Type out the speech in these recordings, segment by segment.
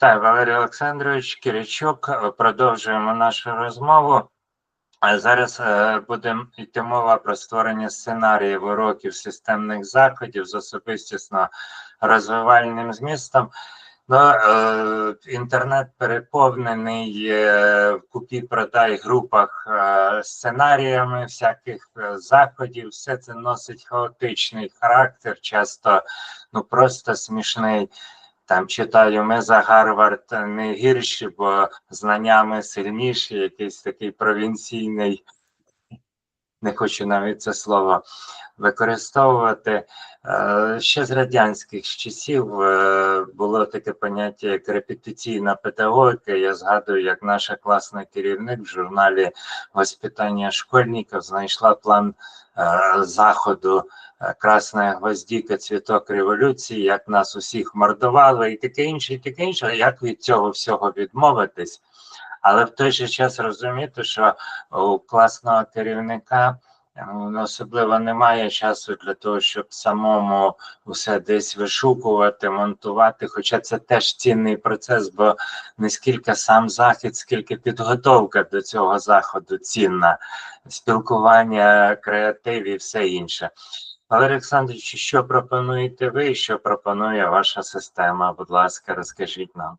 Так, Валерій Олександрович Киричук, е, продовжуємо нашу розмову. Зараз е, буде йти мова про створення сценаріїв уроків системних заходів з особистісно розвивальним змістом. Ну, е, інтернет переповнений е, в купі-продай групах е, сценаріями всяких е, заходів. Все це носить хаотичний характер, часто ну просто смішний. Там читаю, ми за Гарвард не гірші, бо знаннями сильніші, якийсь такий провінційний, не хочу навіть це слово використовувати. Е, Ще з радянських часів е, було таке поняття як репетиційна педагогіка. Я згадую, як наша класна керівник в журналі «Воспитання школьників знайшла план е, заходу Красна гвоздіка, цвіток революції, як нас усіх мордували, і таке інше, і таке інше. Як від цього всього відмовитись? Але в той же час розуміти, що у класного керівника особливо немає часу для того, щоб самому все десь вишукувати, монтувати. Хоча це теж цінний процес, бо не скільки сам захід, скільки підготовка до цього заходу цінна, спілкування, креатив і все інше. Валерій Олександрович, що пропонуєте ви, що пропонує ваша система? Будь ласка, розкажіть нам.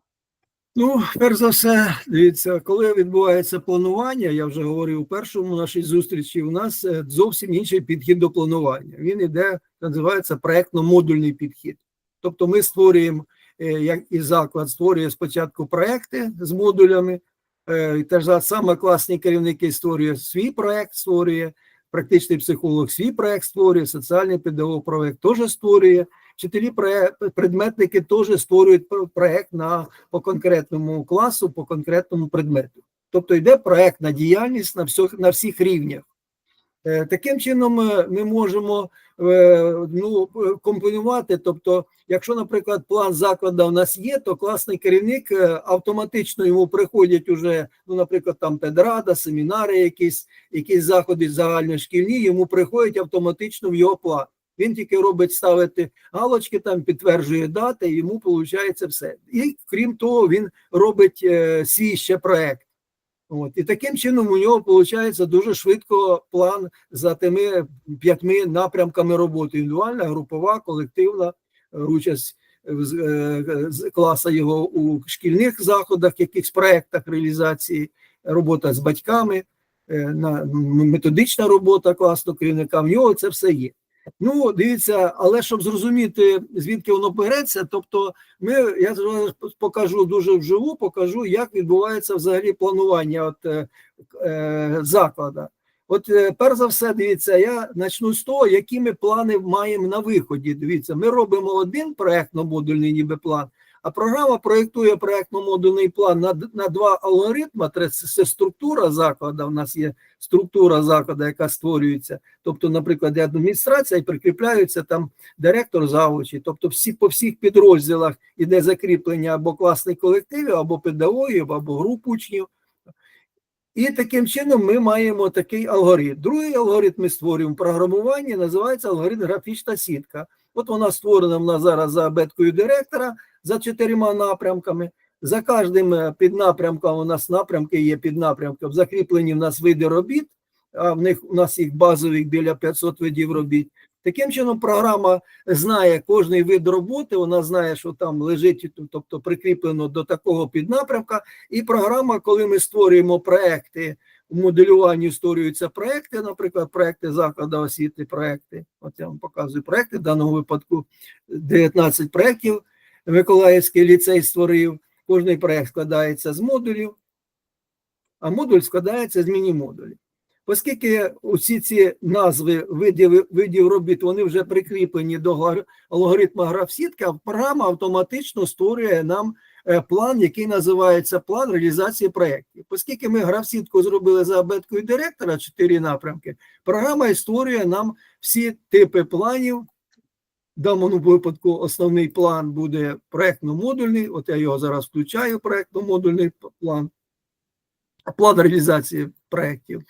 Ну, перш за все, дивіться, коли відбувається планування, я вже говорив у першому нашій зустрічі, у нас е, зовсім інший підхід до планування. Він іде, називається проектно-модульний підхід. Тобто ми створюємо, е, як і заклад створює спочатку проекти з модулями, е, і теж саме класні керівники створює свій проект, створює, практичний психолог свій проект створює, соціальний педагог проект теж створює. Вчителі предметники теж створюють про- проект на по конкретному класу, по конкретному предмету. Тобто йде проектна діяльність на всіх, на всіх рівнях. Е, Таким чином е, ми можемо е, ну, компонувати. Тобто, якщо, наприклад, план закладу у нас є, то класний керівник автоматично йому приходять уже, ну, наприклад, там педрада, семінари, якісь, якісь заходи загальношкільні, йому приходять автоматично в його план. Він тільки робить ставити галочки, там підтверджує дати, йому виходить все. І крім того, він робить е, свій ще проект. От. І таким чином у нього виходить дуже швидко план за тими п'ятьми напрямками роботи: індивідуальна, групова, колективна, е, участь з, е, з класа його у шкільних заходах, якихось проєктах реалізації, робота з батьками, е, на, методична робота класного керівника. В нього це все є. Ну, дивіться, але щоб зрозуміти, звідки воно береться, тобто ми, я покажу дуже вживу, покажу, як відбувається взагалі планування от, е, е, заклада. От, е, перш за все, дивіться, я почну з того, які ми плани маємо на виході. Дивіться, ми робимо один проектно-модульний ніби план, а програма проєктує проєктно-модульний план на, на два алгоритми. Це, структура закладу. У нас є структура закладу, яка створюється. Тобто, наприклад, є адміністрація і прикріпляються там директор завучі. Тобто, всі по всіх підрозділах іде закріплення або класних колективів, або педагогів, або груп учнів. І таким чином ми маємо такий алгоритм. Другий алгоритм ми створюємо в програмуванні, називається алгоритм графічна сітка. От вона створена в нас зараз за абеткою директора за чотирма напрямками. За кожним е, піднапрямком у нас напрямки є піднапрямком. Закріплені в нас види робіт, а в них у нас їх базових біля 500 видів робіт. Таким чином, програма знає кожний вид роботи, вона знає, що там лежить, тобто прикріплено до такого піднапрямка. І програма, коли ми створюємо проекти, у моделюванні створюються проекти, наприклад, проекти закладу освіти, проекти. От я вам показую проекти. В даному випадку 19 проєктів Миколаївський ліцей створив. Кожний проект складається з модулів, а модуль складається з міні-модулів. Оскільки усі ці назви видів, видів робіт вони вже прикріплені до алгоритму графсітка, програма автоматично створює нам е, план, який називається план реалізації проєктів. Оскільки ми графсітку зробили за абеткою директора, чотири напрямки, програма створює нам всі типи планів. Даному випадку основний план буде проєктно-модульний. От я його зараз включаю, проєктно-модульний план. План реалізації проєктів.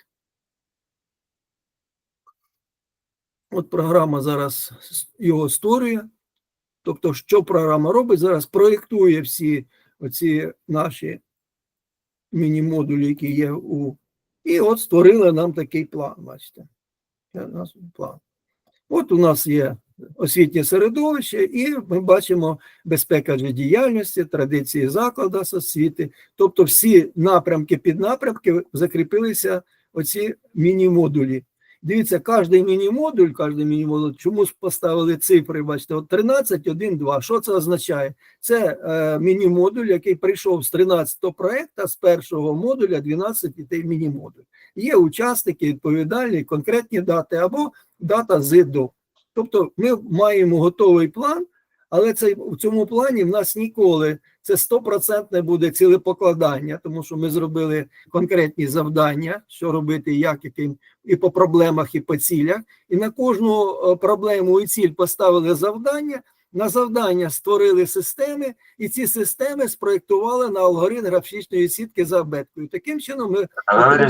От програма зараз його створює. Тобто, що програма робить? Зараз проєктує всі оці наші міні-модулі, які є у. І от створили нам такий план. Бачите. План. От у нас є освітнє середовище, і ми бачимо безпека діяльності, традиції закладу освіти. Тобто всі напрямки, піднапрямки закріпилися оці міні-модулі. Дивіться, кожний міні-модуль, кожний міні-модуль, чому ж поставили цифри, бачите, от 13, 1, 2. Що це означає? Це е, міні-модуль, який прийшов з 13-го проекту, з першого модуля 12 дітей міні-модуль. Є учасники, відповідальні, конкретні дати або дата з до. Тобто ми маємо готовий план, але це, в цьому плані в нас ніколи це 100% буде цілепокладання, тому що ми зробили конкретні завдання, що робити, як яким, і по проблемах, і по цілях. І на кожну е, проблему і ціль поставили завдання. На завдання створили системи, і ці системи спроєктували на алгоритм графічної сітки за абеткою. Таким чином, ми Валерій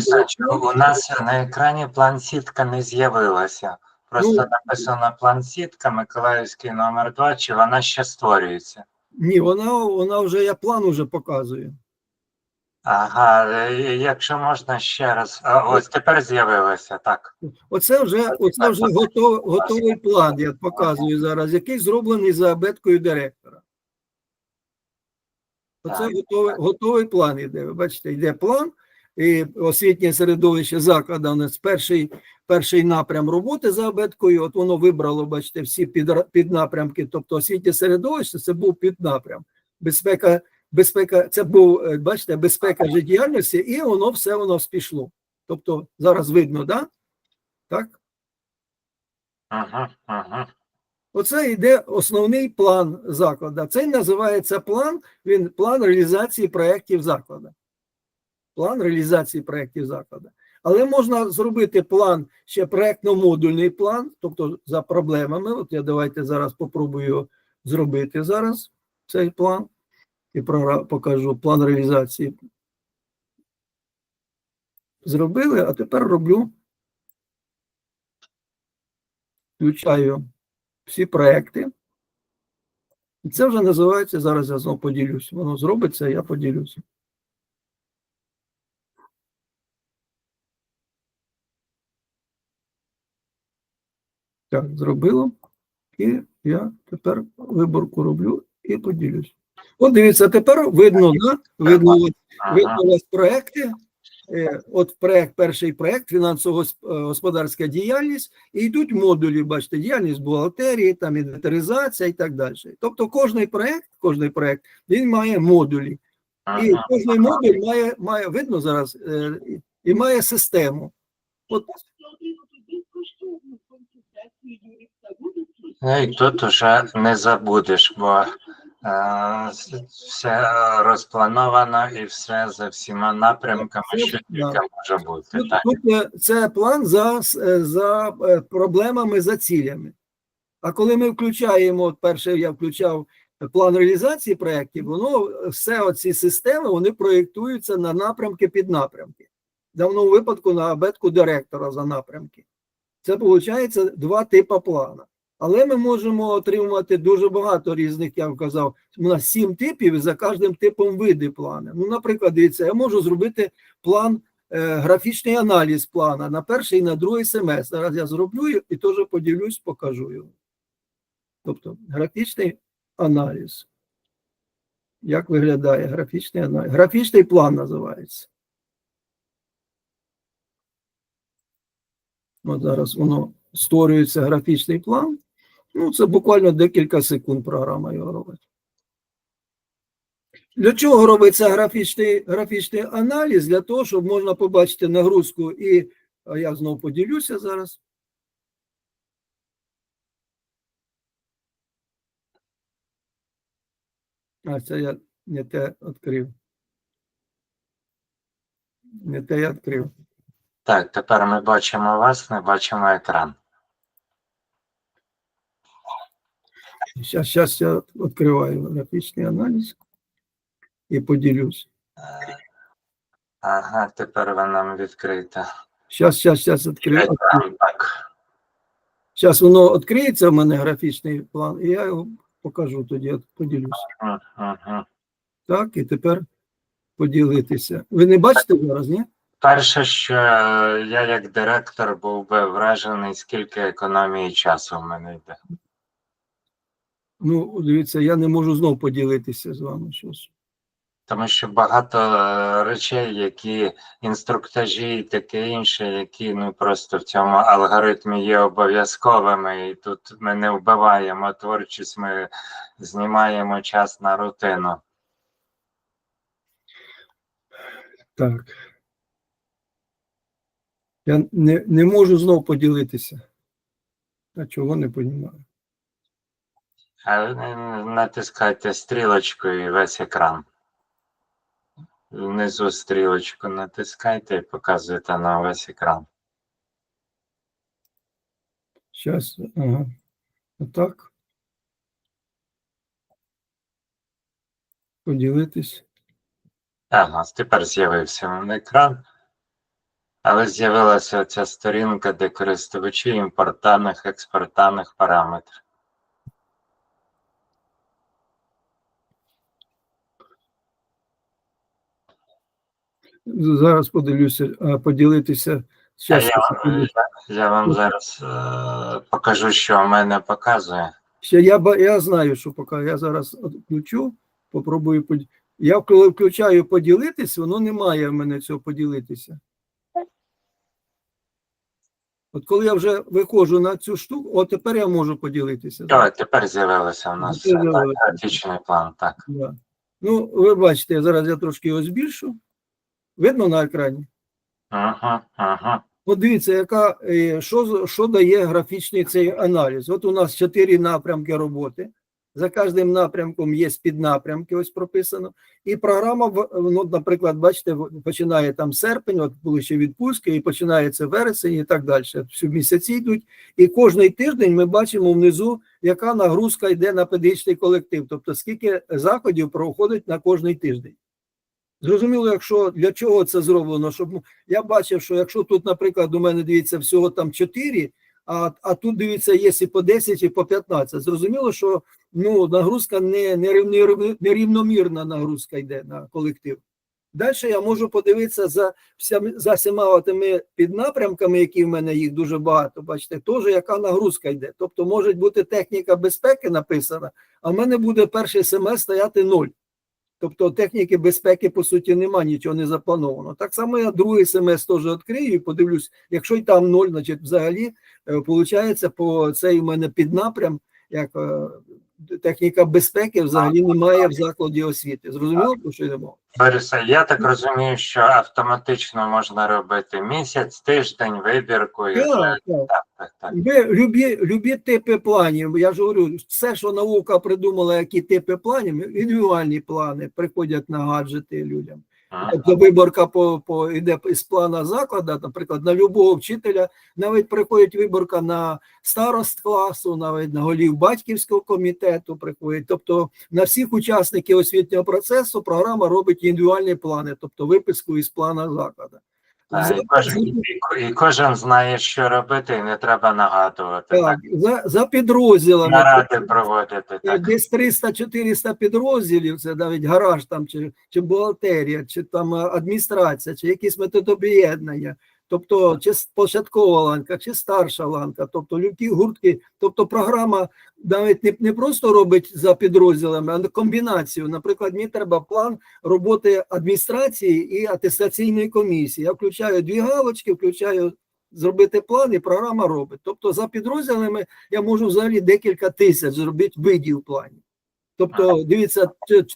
у нас на екрані план сітка не з'явилася. Просто Ну, написано план сітка, Миколаївський номер 2, чи вона ще створюється? ні, вона, вона вже я план уже показую. Ага, е, якщо можна ще раз. Ось тепер з'явилося, так. Оце вже, оце вже готов, готовий план, я показую зараз, який зроблений за абеткою директора. Оце готовий, готовий план іде. Ви бачите, йде план, і освітнє середовище закладу у нас перший, перший напрям роботи за абеткою. От воно вибрало, бачите, всі підра- піднапрямки. Тобто освітнє середовище це був піднапрям. Безпека, безпека, це був, е, бачите, безпека життєдіяльності, і воно все воно спішло. Тобто зараз видно, да? так? Угу, угу. Оце йде основний план закладу. Цей називається план, він план реалізації проєктів закладу. План реалізації проєктів закладу. Але можна зробити план ще проєктно-модульний план, тобто за проблемами. От я давайте зараз попробую зробити зараз цей план і покажу план реалізації. Зробили, а тепер роблю. Включаю всі проекти. І це вже називається, зараз я знову поділюсь. Воно зробиться, я поділюся. Так, зробило. І я тепер виборку роблю і поділюсь. От дивіться, тепер видно, да? видно, Видно у вас проекти. Е, От проект, перший проект, фінансово-господарська діяльність, і йдуть модулі, бачите, діяльність бухгалтерії, там інвентаризація і так далі. Тобто кожний проект, кожний проект, він має модулі. І кожний модуль має, має видно зараз, е, і- має систему. От І тут уже не забудеш, бо е, все розплановано і все за всіма напрямками, що тільки може бути. Тут, Так. тут е, це план за, е, за е, проблемами, за цілями. А коли ми включаємо, от перше я включав план реалізації проєктів, воно все оці системи вони проєктуються на напрямки під напрямки. В даному випадку на абетку директора за напрямки. Це виходить два типи плана. Але ми можемо отримувати дуже багато різних, я вказав, у нас сім типів, і за кожним типом види плани. Ну, наприклад, дивіться, я можу зробити план е, графічний аналіз плана на перший і на другий семестр. Зараз я зроблю і теж поділюсь, покажу його. Тобто графічний аналіз. Як виглядає графічний аналіз? Графічний план називається. От зараз воно створюється графічний план. Ну, це буквально декілька секунд програма його робить. Для чого робиться графічний, графічний аналіз? Для того, щоб можна побачити нагрузку і я знову поділюся зараз. А це я не те відкрив. Не те я відкрив. Так, тепер ми бачимо вас, не бачимо екран. Зараз, зараз я відкриваю графічний аналіз і поділюсь. Ага, тепер ви нам відкрите. Зараз, зараз, зараз відкрию. Зараз воно відкриється в мене графічний план, і я його покажу тоді, поділюсь. Угу. Так, і тепер поділитися. Ви не бачите зараз, ні? Перше, що я як директор був би вражений, скільки економії часу в мене йде. Ну, дивіться, я не можу знов поділитися з вами щось. Тому що багато е, речей, які інструктажі і таке інше, які ну просто в цьому алгоритмі є обов'язковими, і тут ми не вбиваємо творчість, ми знімаємо час на рутину. Так. Я не, не можу знов поділитися. А чого не розумію? А натискайте стрілочку і весь екран. Внизу стрілочку натискайте і показуєте на весь екран. Зараз, ага. Отак. Поділитись. Ага, тепер з'явився вам екран. Але з'явилася ця сторінка, де користувачі імпорт даних, експорт даних, параметрів. Зараз подивлюся, поділитися. Я, вам- я, я вам зараз е, покажу, що в мене показує. Ще я, я знаю, що поки я зараз включу, попробую под... Я коли включаю поділитись, воно немає в мене цього поділитися. От коли я вже виходжу на цю штуку, от тепер я можу поділитися. Так, тепер з'явилося в нас графічний план, так. Да. Ну, ви бачите, зараз я трошки його збільшу. Видно на екрані? Ага, ага. От дивіться, яка, е, що, що дає графічний цей аналіз. От у нас чотири напрямки роботи. За кожним напрямком є піднапрямки, ось прописано. І програма, ну, наприклад, бачите, починає там серпень, от були ще відпустки, і починається вересень і так далі. Всі місяці йдуть. І кожний тиждень ми бачимо внизу, яка нагрузка йде на педагогічний колектив, тобто скільки заходів проходить на кожний тиждень. Зрозуміло, якщо для чого це зроблено, щоб я бачив, що якщо тут, наприклад, у мене дивіться всього там 4, а, а тут дивіться, є і по 10, і по 15. Зрозуміло, що ну, нагрузка не, не, рів- не, рів- нерівномірна нагрузка йде на колектив. Далі я можу подивитися за за всіма тими піднапрямками, які в мене їх дуже багато, бачите, теж яка нагрузка йде. Тобто може бути техніка безпеки написана, а в мене буде перший семестр стояти ноль. Тобто техніки безпеки, по суті, нема, нічого не заплановано. Так само я другий семестр теж відкрию і подивлюсь, якщо й там ноль, значить взагалі виходить, по цей у мене піднапрям, як е, техніка безпеки взагалі немає в закладі освіти. Зрозуміло, про що йдемо? Борисе, я так розумію, що автоматично можна робити місяць, тиждень, вибірку і Так, так. так, так, так. Ви любі, любі типи планів. Я ж говорю, все, що наука придумала, які типи планів, індивідуальні плани приходять на гаджети людям. Тобто виборка по, по йде із плана закладу, наприклад, на любого вчителя, навіть приходить виборка на старост класу, навіть на голів батьківського комітету приходить. Тобто на всіх учасників освітнього процесу програма робить індивідуальні плани, тобто виписку із плана закладу. І кожен, і, кожен знає, що робити, і не треба нагадувати. Так, Так. за, за підрозділами. Наради проводити. Е, Так. Десь 300-400 підрозділів, це навіть гараж там, чи, чи бухгалтерія, чи там е, адміністрація, чи якісь методоб'єднання, тобто чи початкова ланка, чи старша ланка, тобто люкі гуртки, тобто програма навіть не, не просто робить за підрозділами, а комбінацію. Наприклад, мені треба план роботи адміністрації і атестаційної комісії. Я включаю дві галочки, включаю зробити план, і програма робить. Тобто за підрозділами я можу взагалі декілька тисяч зробити видів планів. Тобто, дивіться,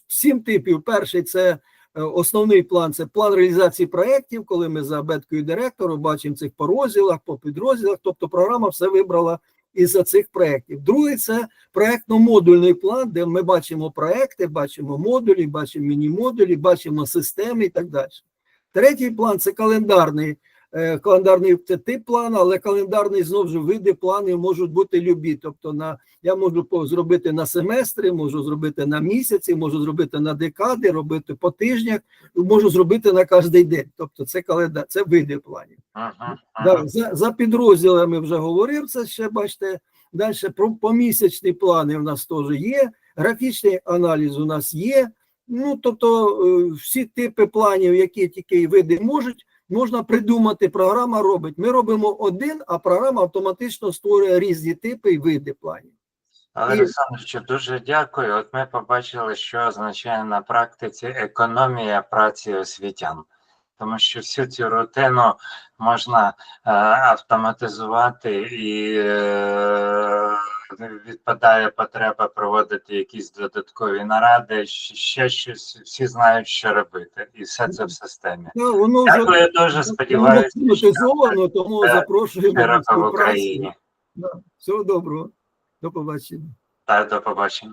сім типів. Перший це основний план, це план реалізації проєктів, коли ми за абеткою директору бачимо цих по розділах, по підрозділах. Тобто програма все вибрала із цих проєктів. Другий це проєктно-модульний план, де ми бачимо проєкти, бачимо модулі, бачимо міні-модулі, бачимо системи і так далі. Третій план це календарний е, календарний це тип плану, але календарний знову ж види планів можуть бути любі. Тобто на я можу зробити на семестри, можу зробити на місяці, можу зробити на декади, робити по тижнях, можу зробити на кожний день. Тобто це календар, це види планів. Мгм, Да, за, за підрозділами вже говорив це ще бачите. Далі про помісячні плани у нас теж є, графічний аналіз у нас є. Ну, тобто, е, всі типи планів, які тільки види можуть, можна придумати. Програма робить. Ми робимо один, а програма автоматично створює різні типи і види планів. Олександровичу, дуже дякую. От ми побачили, що означає на практиці економія праці освітян. Тому що всю цю рутину можна е, автоматизувати і е, відпадає потреба проводити якісь додаткові наради, ще щось, всі знають, що робити, і все це в системі. Ну, воно вже Дякую дуже, сподіваюся, що тому запрошуємо в. Україні. Да. Всього доброго. До побачення. Та до побачення.